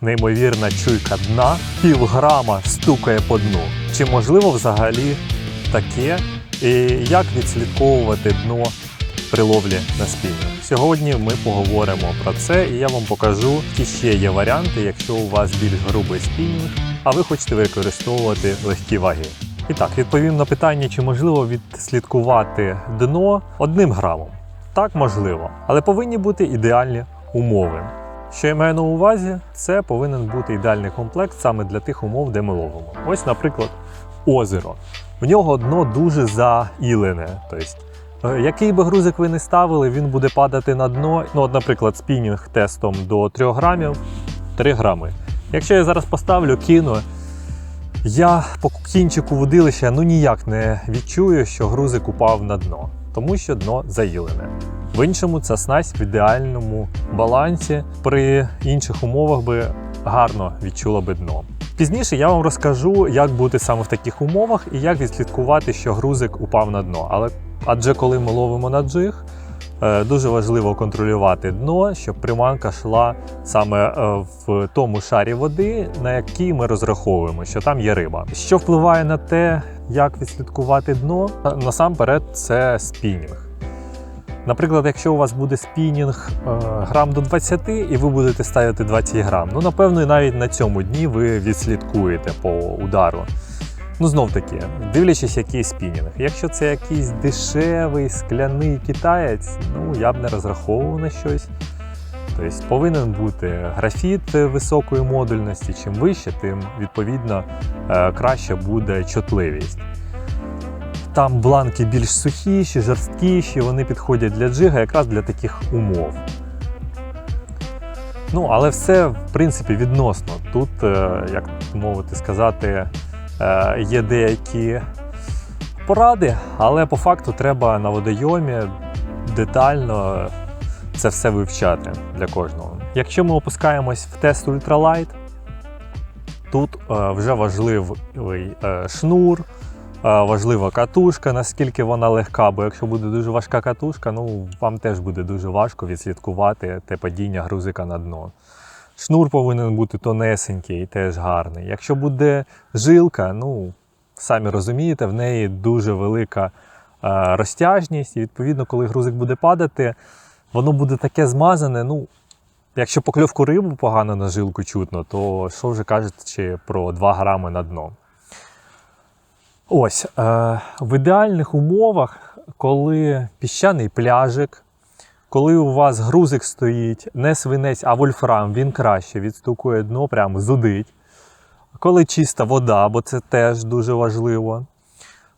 Неймовірна чуйка дна, півграма стукає по дну. Чи можливо взагалі таке? І як відслідковувати дно при ловлі на спінінг? Сьогодні ми поговоримо про це, і я вам покажу, які ще є варіанти, якщо у вас більш грубий спінінг, а ви хочете використовувати легкі ваги. І так, відповім на питання, чи можливо відслідкувати дно одним грамом. Так, можливо, але повинні бути ідеальні умови. Що я маю на увазі, це повинен бути ідеальний комплект саме для тих умов, де ми ловимо. Ось, наприклад, озеро. В нього дно дуже заілене. Тобто, е, який би грузик ви не ставили, він буде падати на дно. Ну, от, наприклад, спінінг тестом до 3 грамів 3 грами. Якщо я зараз поставлю кіно, я по кінчику водилища ну ніяк не відчую, що грузик упав на дно, тому що дно заїлене. В іншому ця снасть в ідеальному балансі при інших умовах би гарно відчула би дно. Пізніше я вам розкажу, як бути саме в таких умовах і як відслідкувати, що грузик упав на дно. Але адже коли ми ловимо на джиг, е, дуже важливо контролювати дно, щоб приманка йшла саме е, в тому шарі води, на який ми розраховуємо, що там є риба. Що впливає на те, як відслідкувати дно? Насамперед, це спінінг. Наприклад, якщо у вас буде спінінг е, грам до 20 і ви будете ставити 20 грам, ну напевно, навіть на цьому дні ви відслідкуєте по удару. Ну, знов таки, дивлячись, який спінінг. Якщо це якийсь дешевий скляний китаєць, ну я б не розраховував на щось. Тобто повинен бути графіт високої модульності. Чим вище, тим відповідно е, краще буде чутливість. Там бланки більш сухіші, жорсткіші, вони підходять для джига якраз для таких умов. Ну, але все, в принципі, відносно. Тут, е, як мовити сказати, е, є деякі поради, але по факту треба на водойомі детально це все вивчати для кожного. Якщо ми опускаємось в тест ультралайт, тут е, вже важливий шнур, важлива катушка, наскільки вона легка, бо якщо буде дуже важка катушка, ну вам теж буде дуже важко відслідкувати те падіння грузика на дно. Шнур повинен бути тонесенький, теж гарний. Якщо буде жилка, ну самі розумієте, в неї дуже велика розтяжність, і відповідно, коли грузик буде падати, воно буде таке змазане. ну, Якщо покльовку рибу погано на жилку чутно, то що вже кажучи про 2 грами на дно. Ось е, в ідеальних умовах, коли піщаний пляжик, коли у вас грузик стоїть не свинець, а вольфрам, він краще відстукує дно, прямо зудить. Коли чиста вода, бо це теж дуже важливо.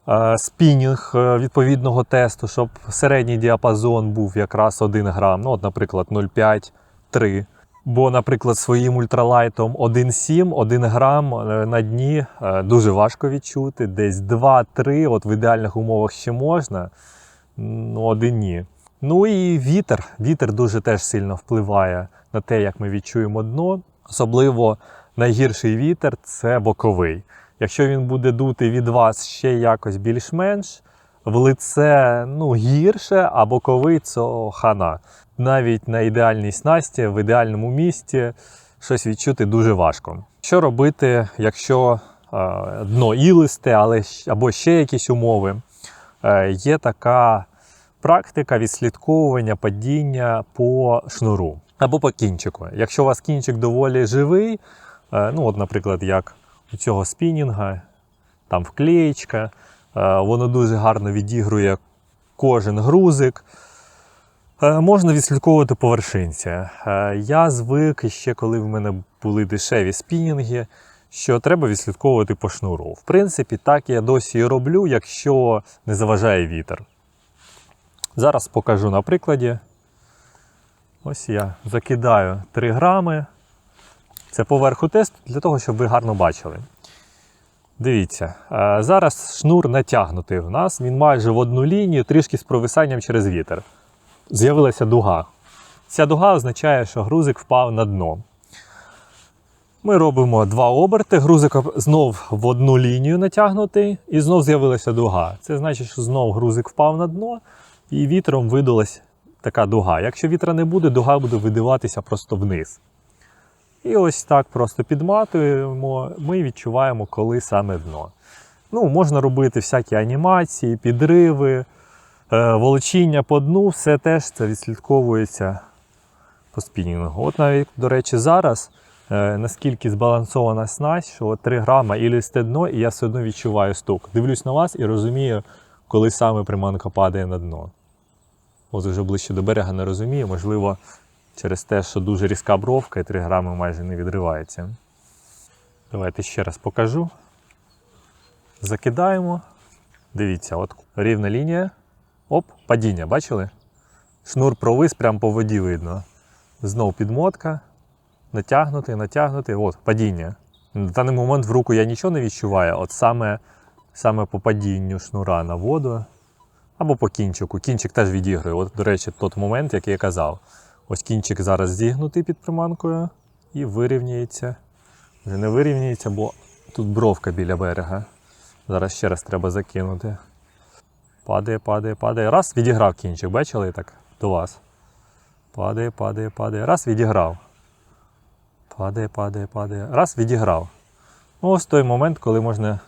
Е, спінінг е, відповідного тесту, щоб середній діапазон був якраз 1 грам, ну, от, наприклад, 0,5-3. Бо, наприклад, своїм ультралайтом 1,7, 1 грам е, на дні е, дуже важко відчути. Десь 2-3, от в ідеальних умовах ще можна, ну один ні. Ну і вітер. Вітер дуже теж сильно впливає на те, як ми відчуємо дно. Особливо найгірший вітер це боковий. Якщо він буде дути від вас ще якось більш-менш, в лице ну, гірше, а боковий це хана. Навіть на ідеальній снасті, в ідеальному місці щось відчути дуже важко. Що робити, якщо е, дно ілисте, але або ще якісь умови? Е, є така практика відслідковування падіння по шнуру або по кінчику. Якщо у вас кінчик доволі живий, е, ну от, наприклад, як у цього спінінга, там вклеєчка, воно дуже гарно відігрує кожен грузик. Е, Можна відслідковувати по вершинці. Е, Я звик ще, коли в мене були дешеві спінінги, що треба відслідковувати по шнуру. В принципі, так я досі і роблю, якщо не заважає вітер. Зараз покажу на прикладі. Ось я закидаю 3 грами. Це поверху тесту для того, щоб ви гарно бачили. Дивіться, е, зараз шнур натягнутий в нас, він майже в одну лінію, трішки з провисанням через вітер. З'явилася дуга. Ця дуга означає, що грузик впав на дно. Ми робимо два оберти, грузик знов в одну лінію натягнутий, і знов з'явилася дуга. Це значить, що знов грузик впав на дно, і вітром видалась така дуга. Якщо вітра не буде, дуга буде видиватися просто вниз. І ось так просто підматуємо, ми відчуваємо, коли саме дно. Ну, можна робити всякі анімації, підриви, е, волочіння по дну, все теж це відслідковується по спінінгу. От навіть, до речі, зараз е, наскільки збалансована снасть, що 3 грама і листе дно, і я все одно відчуваю стук. Дивлюсь на вас і розумію, коли саме приманка падає на дно. От вже ближче до берега не розумію, можливо, через те, що дуже різка бровка і 3 грами майже не відривається. Давайте ще раз покажу. Закидаємо. Дивіться, от рівна лінія. Оп, падіння, бачили? Шнур провис прямо по воді видно. Знов підмотка. Натягнути, натягнути. От, падіння. На даний момент в руку я нічого не відчуваю. От саме, саме по падінню шнура на воду. Або по кінчику. Кінчик теж відігрує. От, до речі, той момент, який я казав. Ось кінчик зараз зігнутий під приманкою і вирівнюється. Вже не вирівнюється, бо тут бровка біля берега. Зараз ще раз треба закинути. Падає, падає, падає. Раз, відіграв кінчик, бачили так? До вас. Падає, падає, падає. Раз, відіграв. Падає, падає, падає. Раз, відіграв. Ну, ось той момент, коли можна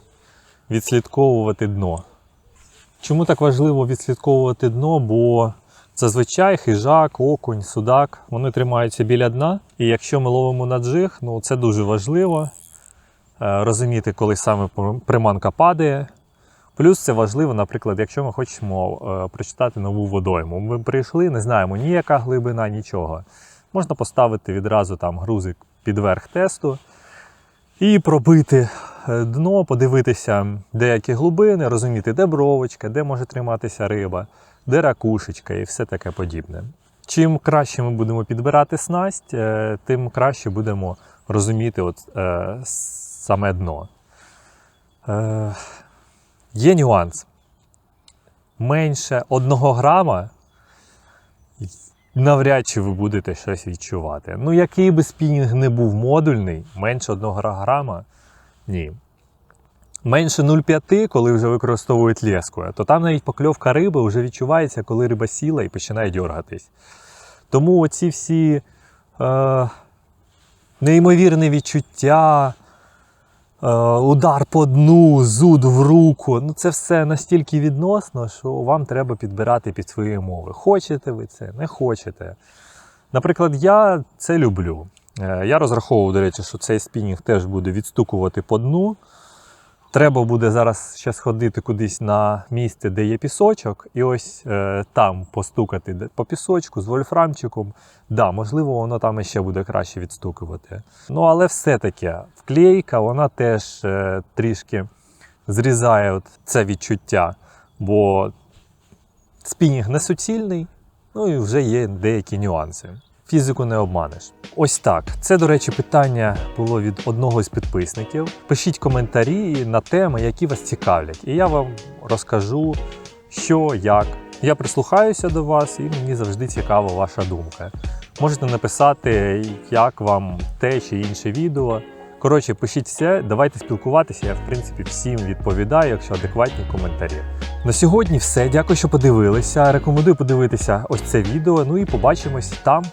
відслідковувати дно. Чому так важливо відслідковувати дно? Бо зазвичай хижак, окунь, судак, вони тримаються біля дна. І якщо ми ловимо на джиг, ну це дуже важливо е, розуміти, коли саме приманка падає. Плюс це важливо, наприклад, якщо ми хочемо е, прочитати нову водойму. Ми прийшли, не знаємо ніяка глибина, нічого. Можна поставити відразу там грузик під верх тесту і пробити е, дно, подивитися деякі глибини, розуміти, де бровочка, де може триматися риба, де ракушечка і все таке подібне. Чим краще ми будемо підбирати снасть, е, тим краще будемо розуміти от, е, саме дно. Е, є нюанс. Менше одного грама навряд чи ви будете щось відчувати. Ну, який би спінінг не був модульний, менше 1 грама ні. Менше 0,5, коли вже використовують леску, то там навіть покльовка риби вже відчувається, коли риба сіла і починає дергатись. Тому оці всі е, неймовірні відчуття, удар по дну, зуд в руку. Ну це все настільки відносно, що вам треба підбирати під свої умови. Хочете ви це, не хочете. Наприклад, я це люблю. Е, Я розраховував, до речі, що цей спінінг теж буде відстукувати по дну. Треба буде зараз ще сходити кудись на місце, де є пісочок, і ось е, там постукати по пісочку з вольфрамчиком. Да, можливо, воно там іще буде краще відстукувати. Ну, але все-таки вклейка, вона теж е, трішки зрізає от це відчуття, бо спінінг не суцільний, ну і вже є деякі нюанси. Фізику не обманеш. Ось так. Це, до речі, питання було від одного з підписників. Пишіть коментарі на теми, які вас цікавлять, і я вам розкажу, що, як. Я прислухаюся до вас, і мені завжди цікава ваша думка. Можете написати, як вам те чи інше відео. Коротше, пишіть все, давайте спілкуватися. Я, в принципі, всім відповідаю, якщо адекватні коментарі. На сьогодні все. Дякую, що подивилися. Рекомендую подивитися ось це відео. Ну і побачимось там